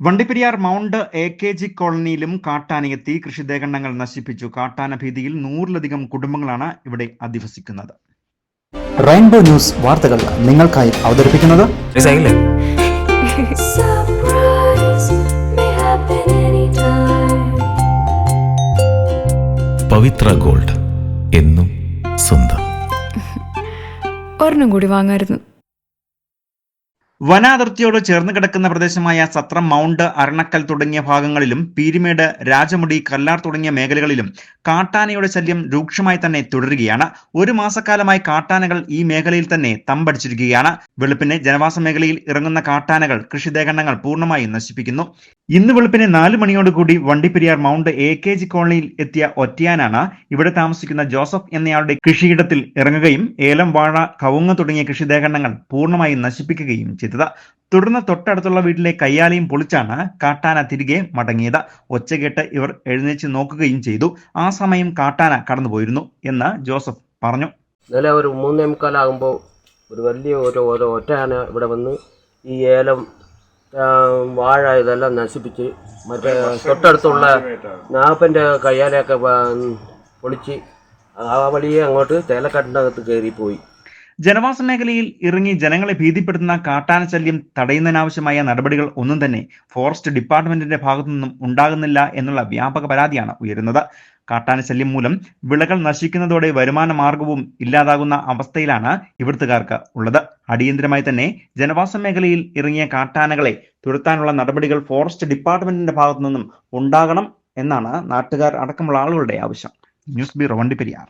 Vandiperiyar mount A K G കോളനിയിലും കാട്ടാനയെത്തി കൃഷിദേഹണ്ണങ്ങൾ നശിപ്പിച്ചു. കാട്ടാന ഭീതിയിൽ നൂറിലധികം കുടുംബങ്ങളാണ് ഇവിടെ അധിവസിക്കുന്നത്. റെയിൻബോ ന്യൂസ് വാർത്തകൾ നിങ്ങൾക്കായി അവതരിപ്പിക്കുന്നത്. പവിത്ര ഗോൾഡ് എന്നും സ്വന്തം. ഒരെണ്ണം കൂടി വാങ്ങായിരുന്നു. വനാതിർത്തിയോട് ചേർന്ന് കിടക്കുന്ന പ്രദേശമായ സത്രം മൗണ്ട് അരണക്കൽ തുടങ്ങിയ ഭാഗങ്ങളിലും പീരിമേട് രാജമുടി കല്ലാർ തുടങ്ങിയ മേഖലകളിലും കാട്ടാനയുടെ ശല്യം രൂക്ഷമായി തന്നെ തുടരുകയാണ്. ഒരു മാസക്കാലമായി കാട്ടാനകൾ ഈ മേഖലയിൽ തന്നെ തമ്പടിച്ചിരിക്കുകയാണ്. വെളുപ്പിന് ജനവാസ മേഖലയിൽ ഇറങ്ങുന്ന കാട്ടാനകൾ കൃഷിദേഹണ്ണങ്ങൾ പൂർണമായും നശിപ്പിക്കുന്നു. ഇന്ന് വെളുപ്പിന് നാല് മണിയോടുകൂടി Vandiperiyar mount A K G കോളനിയിൽ എത്തിയ ഒറ്റയാനാണ് ഇവിടെ താമസിക്കുന്ന ജോസഫ് എന്നയാളുടെ കൃഷിയിടത്തിൽ ഇറങ്ങുകയും ഏലം വാഴ കവുങ്ങ് തുടങ്ങിയ കൃഷിദേഹണ്ണങ്ങൾ പൂർണമായും നശിപ്പിക്കുകയും ചെയ്തത്. തുടർന്ന് തൊട്ടടുത്തുള്ള വീട്ടിലെ കയ്യാലയും പൊളിച്ചാണ് കാട്ടാന തിരികെ മടങ്ങിയത്. ഒച്ചകെട്ട് ഇവർ എഴുന്നേച്ച് നോക്കുകയും ചെയ്തു. ആ സമയം കാട്ടാന കടന്നുപോയിരുന്നു എന്ന് ജോസഫ് പറഞ്ഞു. ഇന്നലെ ഒരു മൂന്നേ മുക്കാലാകുമ്പോൾ ഒരു വലിയ ഒരു ഒരു ഒറ്റയാന ഇവിടെ വന്ന് ഈ ഏലം വാഴ ഇതെല്ലാം നശിപ്പിച്ച് മറ്റേ തൊട്ടടുത്തുള്ള നാപ്പന്റെ കയ്യാലയൊക്കെ പൊളിച്ച് ആ വഴിയെ അങ്ങോട്ട് തേലക്കാട്ടിനകത്ത് കയറിപ്പോയി. ജനവാസ മേഖലയിൽ ഇറങ്ങി ജനങ്ങളെ ഭീതിപ്പെടുത്തുന്ന കാട്ടാന ശല്യം തടയുന്നതിനാവശ്യമായ നടപടികൾ ഒന്നും തന്നെ ഫോറസ്റ്റ് ഡിപ്പാർട്ട്മെന്റിന്റെ ഭാഗത്തു നിന്നും ഉണ്ടാകുന്നില്ല എന്നുള്ള വ്യാപക പരാതിയാണ് ഉയരുന്നത്. കാട്ടാന ശല്യം മൂലം വിളകൾ നശിക്കുന്നതോടെ വരുമാന മാർഗവും ഇല്ലാതാകുന്ന അവസ്ഥയിലാണ് ഇവിടുത്തുകാർക്ക് ഉള്ളത്. അടിയന്തരമായി തന്നെ ജനവാസ മേഖലയിൽ ഇറങ്ങിയ കാട്ടാനകളെ തുരത്താനുള്ള നടപടികൾ ഫോറസ്റ്റ് ഡിപ്പാർട്ട്മെന്റിന്റെ ഭാഗത്തു നിന്നും ഉണ്ടാകണം എന്നാണ് നാട്ടുകാർ അടക്കമുള്ള ആളുകളുടെ ആവശ്യം. News bureau Vandiperiyar.